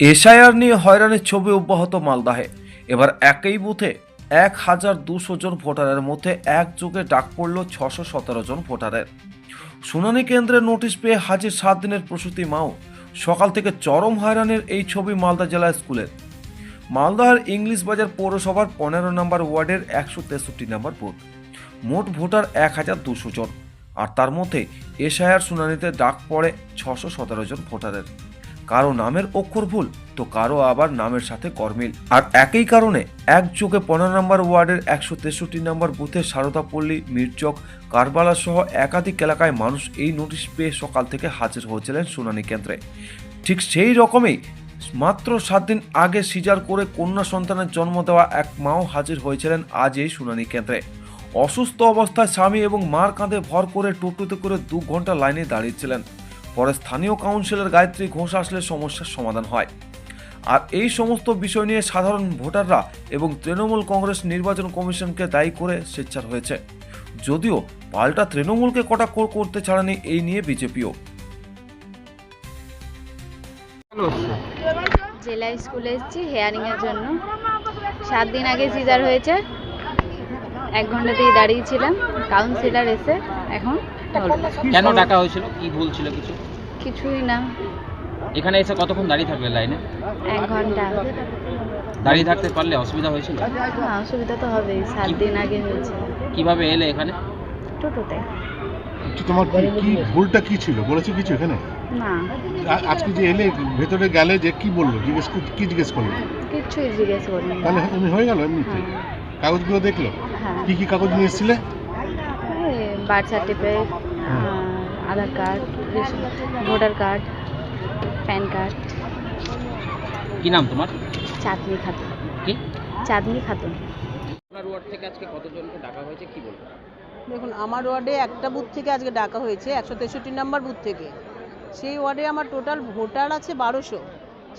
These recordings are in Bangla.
এসআইআর নিয়ে হয়রানির ছবি অব্যাহত মালদাহে। এবার একই বুথে এক হাজার দুশো জন ভোটারের মধ্যে একযোগে ডাক পড়ল ছশো সতেরো জন ভোটারের। শুনানি কেন্দ্রে নোটিশ পেয়ে হাজির সাত দিনের প্রসূতি মাও। সকাল থেকে চরম হয়রানির এই ছবি মালদা জেলা স্কুলের। মালদার ইংলিশ বাজার পৌরসভার পনেরো নম্বর ওয়ার্ডের একশো তেষট্টি নম্বর বুথ। মোট ভোটার এক হাজার দুশো জন। আর তার মধ্যে এসআইআর শুনানিতে ডাক পড়ে ছশো সতেরো জন ভোটারের। কারও নামের অক্ষর ভুল, তো কারও আবার নামের সাথে গরমিল। আর একই কারণে একযোগে পনেরো নম্বর ওয়ার্ডের একশো তেষট্টি নম্বর বুথে সারদাপল্লী মির্চক কারবালা সহ একাধিক এলাকায় মানুষ এই নোটিশ পেয়ে সকাল থেকে হাজির হয়েছিলেন শুনানি কেন্দ্রে। ঠিক সেই রকমই মাত্র সাত দিন আগে সিজার করে কন্যা সন্তানের জন্ম দেওয়া এক মাও হাজির হয়েছিলেন আজ এই শুনানি কেন্দ্রে। অসুস্থ অবস্থায় স্বামী এবং মার কাঁধে ভর করে টোটোতে করে দু ঘণ্টা লাইনে দাঁড়িয়েছিলেন। পরে স্থানীয় কাউন্সিলর গায়ত্রী ঘোষ আসলে সমস্যার সমাধান হয়। আর এই সমস্ত বিষয় নিয়ে সাধারণ ভোটাররা এবং তৃণমূল কংগ্রেস নির্বাচন কমিশনকে দায়ী করে স্বেচ্ছার হয়েছে। যদিও পাল্টা তৃণমূলকে কটাক্ষ করতে ছাড়েনি এই নিয়ে বিজেপিও। জেলা স্কুলে এসেছি হেয়ারিংয়ের জন্য। সাত দিন আগে সিজার হয়েছে। এক ঘণ্টা দিয়ে দাঁড়িয়েছিলাম কাউন্সিলর এসে এখন। কেন ডাকা হয়েছিল? কি ভুল ছিল কিছু? কিছুই না। এখানে এসে কতক্ষণ দাঁড়িয়ে থাকবে লাইনে? এক ঘণ্টা। দাঁড়িয়ে থাকতে পারলে অসুবিধা হয়েছিল? হ্যাঁ অসুবিধা তো হবেই। সাত দিন আগে হয়েছে। কীভাবে এলে এখানে? টোটোতে। তোমার কি কি ভুলটা কি ছিল? বলেছ কিছু এখানে? না। আ- আজকে যে এলে ভেতরে গেলে যে কি বলল? জিজ্ঞেস কর- কি জিজ্ঞেস করল? কিচ্ছুই জিজ্ঞেস করিনি। তাহলে এমনি হয়ে গেল এমনিতে? হ্যাঁ। কাগজগুলো দেখল? হ্যাঁ। কি কি কাগজ নিয়ে এসেছিলে? Birth certificate Aadhaar card voter card PAN card কি নাম তোমার? চাঁদনি খাতুন। কি? চাঁদনি খাতুন। আপনার ওয়ার্ড থেকে আজকে কতজনকে ডাকা হয়েছে কি বলব? দেখুন আমার ওয়ার্ডে একটা বুথ থেকে আজকে ডাকা হয়েছে একশো তেষট্টি নাম্বার বুথ থেকে। সেই ওয়ার্ডে আমার টোটাল ভোটার আছে বারোশো।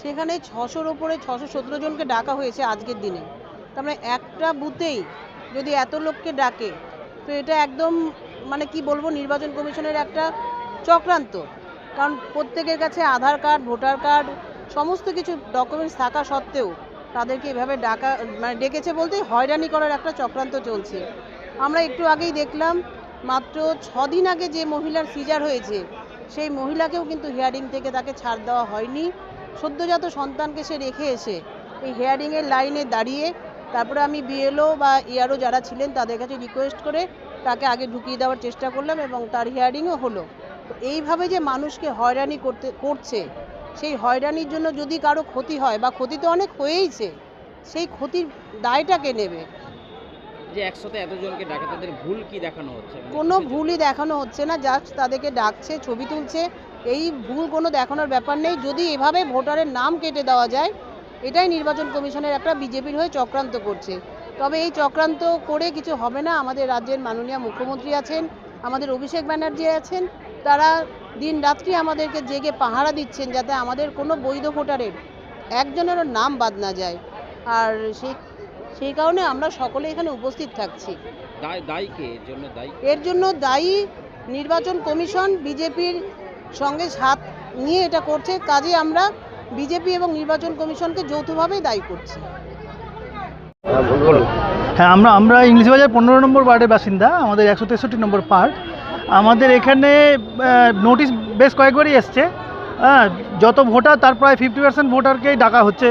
সেখানে ছশোর ওপরে ছশো সতেরো জনকে ডাকা হয়েছে আজকের দিনে। তার মানে একটা বুথেই যদি এত লোককে ডাকে তো এটা একদম মানে কি বলব, নির্বাচন কমিশনের একটা চক্রান্ত। কারণ প্রত্যেকের কাছে আধার কার্ড, ভোটার কার্ড, সমস্ত কিছু ডকুমেন্টস থাকা সত্ত্বেও তাদেরকে এভাবে ডাকা মানে ডেকেছে বলতে হয়রানি করার একটা চক্রান্ত চলছে। আমরা একটু আগেই দেখলাম, মাত্র দিন আগে যে মহিলার সিজার হয়েছে, সেই মহিলাকেও কিন্তু হিয়ারিং থেকে তাকে ছাড় দেওয়া হয়নি। সদ্যজাত সন্তানকে সে রেখে এসে এই হিয়ারিংয়ের লাইনে দাঁড়িয়ে তারপরে আমি বিএলও বা ইয়ারও যারা ছিলেন তাদের কাছে রিকোয়েস্ট করে তাকে আগে ঢুকিয়ে দেওয়ার চেষ্টা করলাম এবং তার হিয়ারিংও হলো। তো এইভাবে যে মানুষকে হয়রানি করতে করছে সেই হয়রানির জন্য যদি কারও ক্ষতি হয় বা ক্ষতি তো অনেক হয়েইছে সেই ক্ষতির দায়টা কে নেবে। যে একসাথে এতজনকে ডাকে তাদের ভুল কি দেখানো হচ্ছে? মানে কোনো ভুলই দেখানো হচ্ছে না জাস্ট তাদেরকে ডাকছে ছবি তুলছে। এই ভুল কোনো দেখানোর ব্যাপার নেই। যদি এভাবে ভোটারের নাম কেটে দেওয়া যায় এটাই নির্বাচন কমিশনের একটা বিজেপির হয়ে চক্রান্ত করছে। তবে এই চক্রান্ত করে কিছু হবে না। আমাদের রাজ্যের মাননীয় মুখ্যমন্ত্রী আছেন আমাদের অভিষেক ব্যানার্জি আছেন তারা দিন রাত্রি আমাদেরকে জেগে পাহারা দিচ্ছেন যাতে আমাদের কোনো বৈধ ভোটারের একজনেরও নাম বাদ না যায়। আর সেই সেই কারণে আমরা সকলে এখানে উপস্থিত থাকছি। এর জন্য দায়ী নির্বাচন কমিশন বিজেপির সঙ্গে হাত নিয়ে এটা করছে। কাজে আমরা বিজেপি এবং নির্বাচন কমিশনকে যৌথভাবেই দায়ী করছি। হ্যাঁ আমরা আমরা ইংলিশ বাজার পনেরো নম্বর ওয়ার্ডের বাসিন্দা, আমাদের একশো তেষট্টি নম্বর পার্ট। আমাদের এখানে নোটিশ বেশ কয়েকবারই এসছে। হ্যাঁ যত ভোটার, তার প্রায় ফিফটি পার্সেন্ট ভোটারকেই ডাকা হচ্ছে।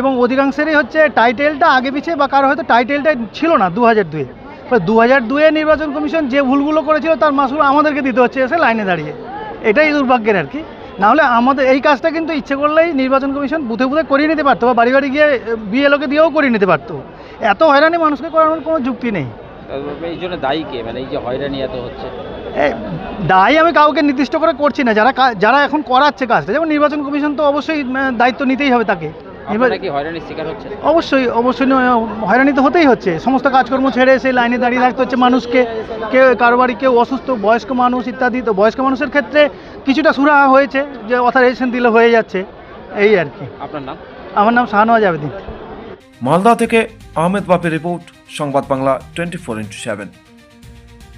এবং অধিকাংশেরই হচ্ছে টাইটেলটা আগে পিছিয়ে বা কারও হয়তো টাইটেলটা ছিল না দু হাজার দুয়ে দু হাজার দুয়ে নির্বাচন কমিশন যে ভুলগুলো করেছিল, তার মাসুল আমাদেরকে দিতে হচ্ছে এসে লাইনে দাঁড়িয়ে। এটাই দুর্ভাগ্যের আর কি। নাহলে আমাদের এই কাজটা কিন্তু ইচ্ছে করলেই নির্বাচন কমিশন বুথে বুথে করিয়ে নিতে পারতো বা বাড়ি বাড়ি গিয়ে বিএলওকে দিয়েও করিয়ে নিতে পারতো। এত হয়রানি মানুষকে করানোর কোনো যুক্তি নেই। এই জন্য দায়ী কে? মানে এই যে হয়রানি এত হচ্ছে। এ, আমি কাউকে নির্দিষ্ট করে করছি না। যারা যারা এখন করাচ্ছে কাজটা যেমন নির্বাচন কমিশন তো অবশ্যই দায়িত্ব নিতেই হবে তাকে। নির্বা- কি হয়রানির শিকার হচ্ছে অবশ্যই অবশ্যই হয়রানি তো হতেই হচ্ছে। সমস্ত কাজকর্ম ছেড়ে এসে লাইনে দাঁড়িয়ে থাকতে হচ্ছে মানুষকে। কেউ কারও বাড়ি কেউ অসুস্থ বয়স্ক মানুষ ইত্যাদি। তো বয়স্ক মানুষের ক্ষেত্রে কিছুটা সুরাহা হয়েছে যে অথরাইজেশন দিলে হয়ে যাচ্ছে। এই আর কি। আপনার নাম? আমার নাম শাহনওয়াজ আবেদিন। মালদা থেকে আহমেদ বাপের report Sangbad Bangla twenty four into seven.